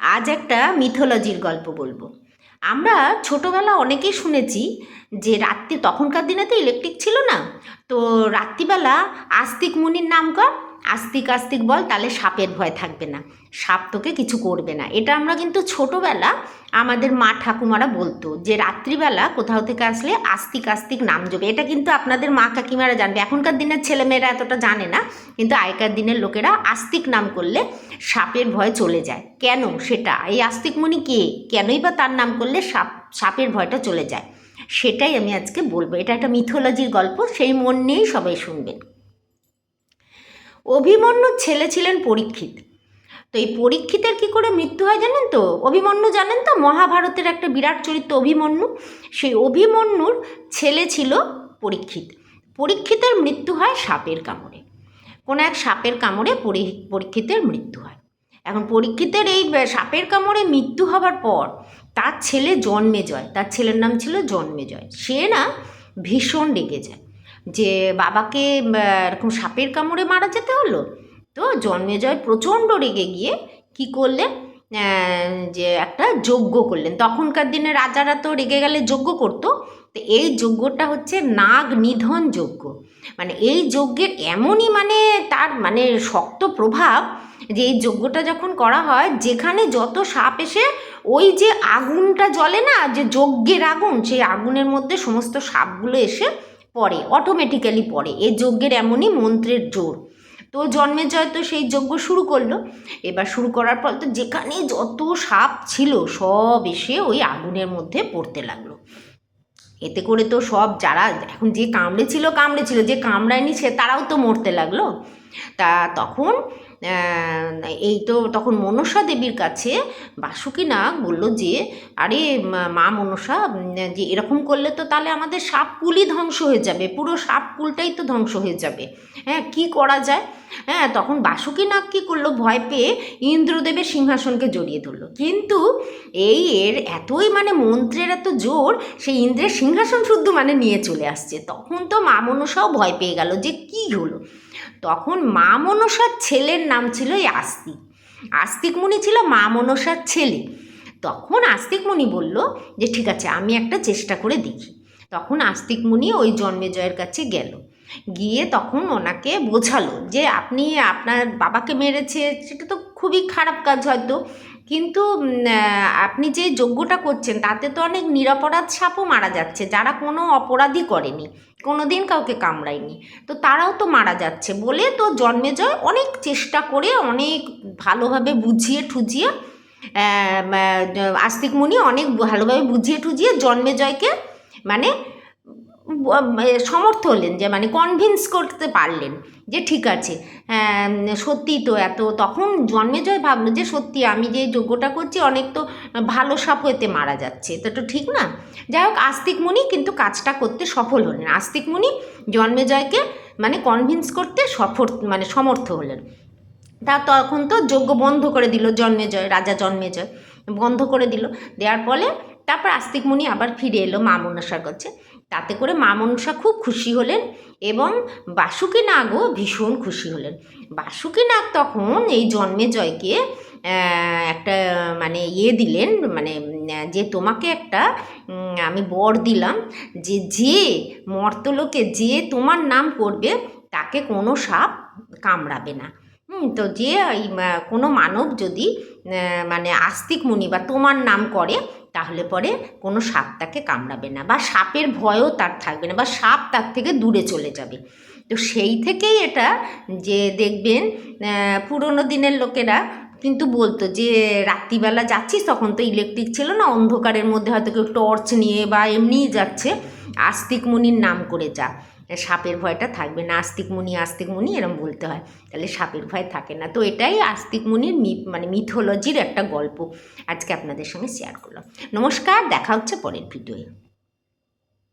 আজ একটা মিথোলজির গল্প বলব। আমরা ছোটোবেলা অনেকেই শুনেছি যে রাত্রি তখনকার দিনে তো ইলেকট্রিক ছিল না। তো রাত্রিবেলা আস্তিক মুনির নাম কর আস্তিক আস্তিক বল, তাহলে সাপের ভয় থাকবে না। সাপ তোকে কিছু করবে না। এটা আমরা কিন্তু ছোটোবেলা আমাদের মা ঠাকুমারা বলতো যে, রাত্রিবেলা কোথাও থেকে আসলে আস্তিক আস্তিক নাম জবে এটা কিন্তু আপনাদের মা কাকিমারা জানবে। এখনকার দিনের ছেলেমেয়েরা এতটা জানে না, কিন্তু আগেকার দিনের লোকেরা আস্তিক নাম করলে সাপের ভয় চলে যায়। কেন সেটা? এই আস্তিক মুনি কে? কেনই বা তার নাম করলে সাপ, সাপের ভয়টা চলে যায়? সেটাই আমি আজকে বলব। এটা একটা মিথোলজির গল্প, সেই মন নিয়েই সবাই শুনবেন। অভিমন্যুর ছেলে ছিলেন পরীক্ষিত। তো এই পরীক্ষিতের কি করে মৃত্যু হয় জানেন তো? অভিমন্যু জানেন তো? মহাভারতের একটা বিরাট চরিত্র অভিমন্যু। সেই অভিমন্যুর ছেলে ছিল পরীক্ষিত। পরীক্ষিতের মৃত্যু হয় সাপের কামড়ে। কোনো এক সাপের কামড়ে পরি- পরীক্ষিতের মৃত্যু হয়। এখন পরীক্ষিতের এই সাপের কামড়ে মৃত্যু হবার পর তার ছেলে জন্মে জন্মেজয় তার ছেলের নাম ছিল জন্মেজয় সে না ভীষণ রেগে যায়। যে বাবাকে এরকম সাপের কামড়ে মারা যেতে হলো? তো জন্মেজয় প্রচণ্ড রেগে গিয়ে কি করলেন? যে একটা যজ্ঞ করলেন। তখনকার দিনে রাজারা তো রেগে গেলে যজ্ঞ করতো। তো এই যজ্ঞটা হচ্ছে নাগ নিধন যজ্ঞ। মানে এই যজ্ঞের এমনই মানে তার মানে শক্ত প্রভাব যে এই যজ্ঞটা যখন করা হয়, যেখানে যত সাপ এসে ওই যে আগুনটা জ্বলে না, যে যজ্ঞের আগুন, সেই আগুনের মধ্যে সমস্ত সাপগুলো এসে পড়ে অটোমেটিক্যালি পড়ে। এই যজ্ঞের এমনই মন্ত্রের জোর। তো জন্মের জয় তো সেই যজ্ঞ শুরু করল। এবার শুরু করার পর তো যেখানে যত সাপ ছিল, সব এসে ওই আগুনের মধ্যে পড়তে লাগল। এতে করে তো সব যারা, এখন যে কামড়ে ছিল কামড়ে ছিল, যে কামড়ায়নি সে, তারাও তো মরতে লাগল। তা তখন এই তো তখন মনসা দেবীর কাছে বাসুকি নাগ বলল যে, আরে মা- মনসা যে এরকম করলে তো তাহলে আমাদের সাপ কুলই ধ্বংস হয়ে যাবে, পুরো সাপ কুলটাই তো ধ্বংস হয়ে যাবে। হ্যাঁ কি করা যায়? হ্যাঁ তখন বাসুকি নাগ কী করল, ভয় পেয়ে ইন্দ্রদেবের সিংহাসনকে জড়িয়ে ধরলো। কিন্তু এই এর এতই মানে মন্ত্রের এত জোর, সেই ইন্দ্রের সিংহাসন শুদ্ধ মানে নিয়ে চলে আসছে। তখন তো মা মনসাও ভয় পেয়ে গেল যে কি হলো? তখন মা মনসার ছেলের নাম ছিল এই আস্তিক। আস্তিক মুনি ছিল মা মনসার ছেলে। তখন আস্তিক মুনি বলল যে, ঠিক আছে, আমি একটা চেষ্টা করে দেখি। তখন আস্তিক মুনি ওই জন্মেজয়ের কাছে গেল। গিয়ে তখন ওনাকে বোঝালো যে, আপনি আপনার বাবাকে মেরেছে, সেটা তো খুবই খারাপ কাজ হয়তো। কিন্তু আপনি যে যজ্ঞটা করছেন তাতে তো অনেক নিরাপরাধ সাপও মারা যাচ্ছে যারা কোনো অপরাধী করেনি কোনো দিন কাউকে কামড়ায়নি। তো তারাও তো মারা যাচ্ছে বলে তো জন্মেজয় অনেক চেষ্টা করে অনেক ভালোভাবে বুঝিয়ে ঠুজিয়ে আহ, আহ, আস্তিক মুনি অনেক ভালোভাবে বুঝিয়ে টুজিয়ে জন্মেজয়কে মানে ব- এ, সমর্থ হলেন যে মানে কনভিন্স করতে পারলেন যে, ঠিক আছে সত্যি তো এত, তখন জন্মেজয় ভাবলো যে, সত্যি আমি যে যজ্ঞটা করছি, অনেক তো ভালো সাপ হইতে মারা যাচ্ছে। তো তো ঠিক না। যাই হোক, আস্তিক মুনি কিন্তু কাজটা করতে সফল হলেন। আস্তিক মুনি জন্মেজয়কে মানে কনভিন্স করতে সফর মানে সমর্থ হলেন। তা তখন তো যজ্ঞ বন্ধ করে দিল জন্মেজয়, রাজা জন্মেজয়, বন্ধ করে দিল। দেওয়ার ফলে তারপর আস্তিক মুনি আবার ফিরে এলো মা মনসার কাছে। তাতে করে মা মনসা খুব খুশি হলেন এবং বাসুকি নাগও ভীষণ খুশি হলেন। বাসুকি নাগ তখন এই জন্মে জয়কে একটা মানে ইয়ে দিলেন মানে যে তোমাকে একটা আমি বর দিলাম, যে যে মর্তলোকে যে তোমার নাম করবে, তাকে কোনো সাপ কামড়াবে না। তো যে কোনো মানব যদি মানে আস্তিক মুনি বা তোমার নাম করে তাহলে পরে কোনো সাপ তাকে কামড়াবে না বা সাপের ভয়ও তার থাকবে না বা সাপ তার থেকে দূরে চলে যাবে। তো সেই থেকেই এটা যে দেখবেন পুরোনো দিনের লোকেরা কিন্তু বলতো যে রাত্রিবেলা যাচ্ছিস তখন তো ইলেকট্রিক ছিল না, অন্ধকারের মধ্যে হয়তো কেউ টর্চ নিয়ে বা এমনিই যাচ্ছে। আস্তিক মুনির নাম করে যা। সাপের ভয়টা থাকবে না। আস্তিক মুনি আস্তিক মুনি এরম বলতে হয়। তাহলে সাপের ভয় থাকে না। তো এটাই আস্তিক মুনির মি- মানে মিথোলজির একটা গল্প। আজকে আপনাদের সঙ্গে শেয়ার করলাম। নমস্কার, দেখা হচ্ছে পরের ভিডিওয়ে